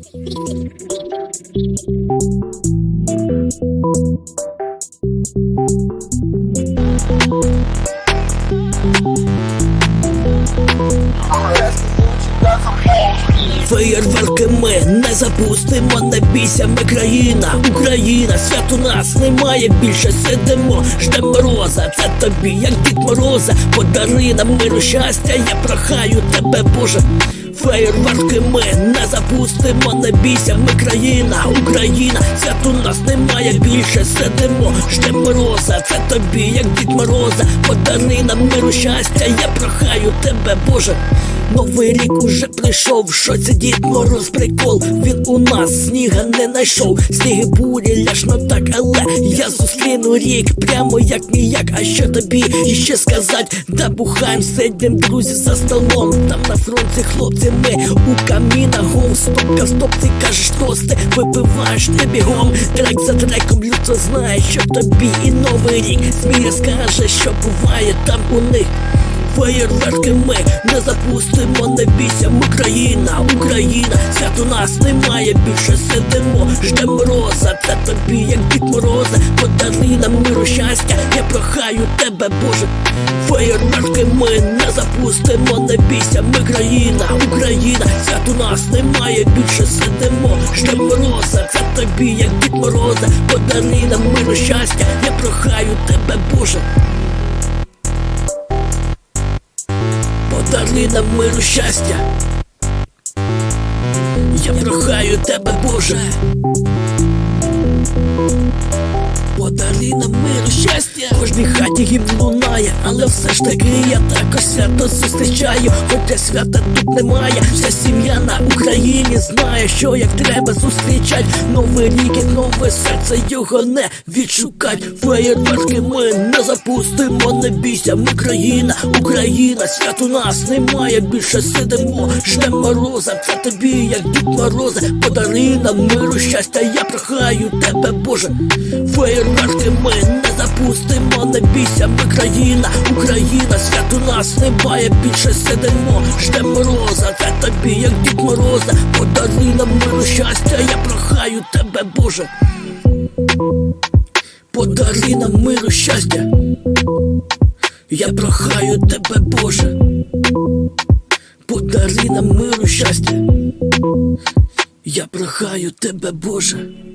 Феєрверки ми не запустимо, не бійся, ми країна, Україна, свят у нас немає більше, сидимо, ждем мороза, це тобі, як Дід Мороза, подари нам миру щастя, я прохаю тебе, Боже. Феєрверки ми не запустимо, не бійся, ми країна, Україна, свят у нас немає більше, сидимо, ждем мороза, це тобі, як Дід Мороза, подари нам миру щастя, я прохаю тебе, Боже. Новий рік уже прийшов, що це дід мороз прикол. Він у нас сніга не найшов, сніги бурі ляшно так, але я зустріну рік, прямо як ніяк. А що тобі іще сказать? Да бухаєм, сидим, друзі, за столом. Там на фронті хлопці, ми у камінах гом стопка в стопці кажеш тости, випиваєш ти бігом. Трек за треком людство знає, що тобі і новий рік. Змія скаже, що буває там у них. Феєрверки ми не запустимо, не бійся, ми країна, Україна, свят у нас немає більше сидимо, ждем мороза, це тобі, як Дід Мороза, подари нам миру щастя, я прохаю тебе, Боже. Феєрверки ми не запустимо, не бійся, ми країна, Україна, свят у нас немає більше сидимо, ждем мороза, це тобі, як Дід Мороза, подари нам миру щастя, я прохаю тебе, Боже. Подари нам миру щастя. Я прохаю тебе, Боже. Гімн лунає, але все ж таки я також свято зустрічаю. Хоча свята тут немає. Вся сім'я на Україні знає, що як треба зустрічать. Новий рік і нове серце його не відшукать. Феєрверки ми не запустимо, не бійся, ми країна, Україна, свят у нас немає більше сидимо. Ждем мороза, це тобі, як Дід Мороза, подари нам миру щастя, я прохаю тебе, Боже. Феєрверки ми не запустимо, не бійся, ми країна, Україна, свят у нас немає більше сидимо. Ждем мороза, це тобі, як Дід Мороза, подари нам миру щастя, я прохаю тебе, Боже. Подари нам миру щастя. Я прохаю тебе, Боже. Подари нам миру щастя. Я прохаю тебе, Боже.